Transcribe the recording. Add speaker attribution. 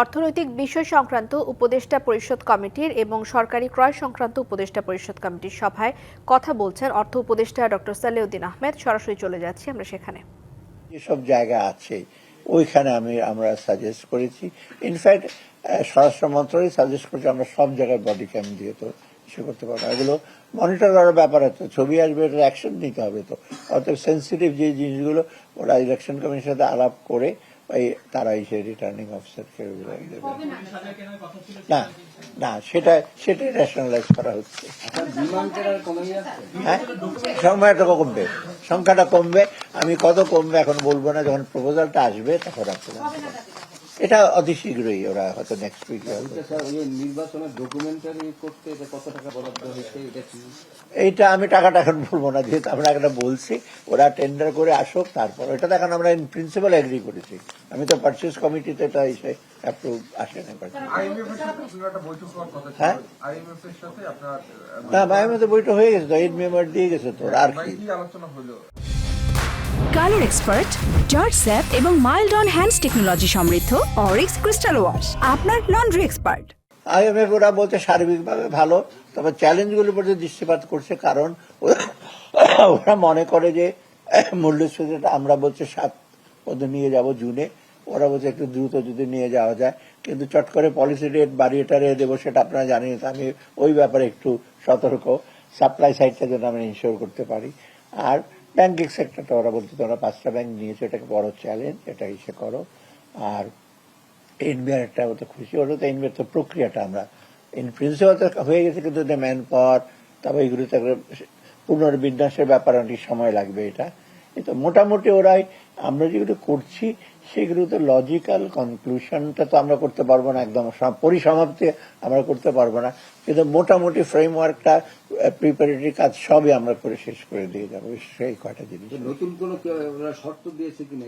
Speaker 1: অর্থনৈতিক বিষয় সংক্রান্ত উপদেষ্টা পরিষদ কমিটির এবং সরকারি ক্রয় সংক্রান্ত উপদেষ্টা পরিষদ কমিটির সভায় কথা বলছেন অর্থ উপদেষ্টা ডক্টর সালেউদ্দিন আহমেদ। সরাসরি চলে যাচ্ছি আমরা সেখানে।
Speaker 2: যেসব জায়গা আছে, ওইখানে আমি, আমরা সাজেস্ট করেছি। ইনফ্যাক্ট স্বরাষ্ট্র মন্ত্রণালয় সাজেস্ট করেছে আমরা সব জায়গায় বডি ক্যাম দিয়ে তো ইস্যু করতে পারব এগুলো মনিটর করার ব্যাপার আছে ছবি আসবে, এটা অ্যাকশন নিতে হবে তো। অর্থাৎ সেন্সিটিভ যে জিনিসগুলো, ওরা ইলেকশন কমিশনের সাথে আলাপ করে ওই তারা এসে রিটার্নিং অফিসারকে দেবে। না না সেটা সেটাই ন্যাশনালাইজ করা হচ্ছে। হ্যাঁ? সময়টা কমবে। সংখ্যাটা কমবে আমি কত কমবে এখন বলব না যখন প্রপোজালটা আসবে তখন আপনারা এটা অতি শীঘ্রই ওরা হয়তো নেক্সট উইক
Speaker 3: এটা স্যার ওই যে নির্বাচনের ডকুমেন্টারি করতে এটা কত টাকা বরাদ্দ হয়েছে এটা কি?
Speaker 2: এইটা আমি টাকাটা এখন বলব না যেহেতু আমরা একটা বলছি ওরা টেন্ডার করে আসুক তারপর এটা তো এখন আমরা ইন প্রিন্সিপাল এগ্রি করেছি। আমি তো পারচেস কমিটিতে এটা এসে অ্যাপ্রুভ আসে না।
Speaker 4: আইএমএফ
Speaker 2: হ্যাঁ?
Speaker 4: আইএমএফ এর সাথে আপনার
Speaker 2: না ভাই তো বইটা হয়ে গেছে তো এইট মেম্বার দিয়ে গেছে তো আর কি।
Speaker 4: কি আলোচনা হলো।
Speaker 5: কালার এক্সপার্ট, জর্জ স্যাপ এবং মাইল্ড অন হ্যান্ডস টেকনোলজি সমৃদ্ধ অরিক্স ক্রিস্টাল ওয়াশ, আপনার লন্ড্রি এক্সপার্ট।
Speaker 2: আইএমএফ ওরা বলতে সার্বিকভাবে ভালো, তবে চ্যালেঞ্জগুলির প্রতি দৃষ্টিপাত করছে, কারণ ওরা- মনে করে যে মূল্যস্ফীতিটা আমরা বলছে সাত পদে নিয়ে যাব জুনে, ওরা বলছে একটু দ্রুত যদি নিয়ে যাওয়া যায়, কিন্তু চট করে পলিসি রেট বাড়িয়ে টাড়িয়ে দেবো সেটা আপনারা জানেন আমি ওই ব্যাপারে একটু সতর্ক, সাপ্লাই সাইডটা যেন আমরা ইনশিওর করতে পারি। আর ব্যাংকিং সেক্টরটা ওরা বলছে, তোমরা পাঁচটা ব্যাংক নিয়েছো, এটাকে বড় চ্যালেঞ্জ এটা ইসে করো। আর এনবিআর একটা হতে খুশি হলো, তো এনবিআর তো প্রক্রিয়াটা আমরা ইন প্রিন্সিপাল তো হয়ে গেছে, কিন্তু ম্যান পাওয়ার তারপর এগুলো তো পুনর্বিন্যাসের ব্যাপার অনেক সময় লাগবে এটা। কিন্তু মোটামুটি ওরাই আমরা যেগুলো করছি সেগুলো তো লজিক্যাল কনক্লুশনটা তো আমরা করতে পারব না, একদম পরিসমাপ্তি আমরা করতে পারব না। কিন্তু মোটামুটি ফ্রেমওয়ার্কটা প্রিপারেটরি কাজ সবই আমরা করে শেষ করে দিয়ে যাব। সেই কয়টা জিনিস।
Speaker 3: নতুন কোনো শর্ত দিয়েছে কিনা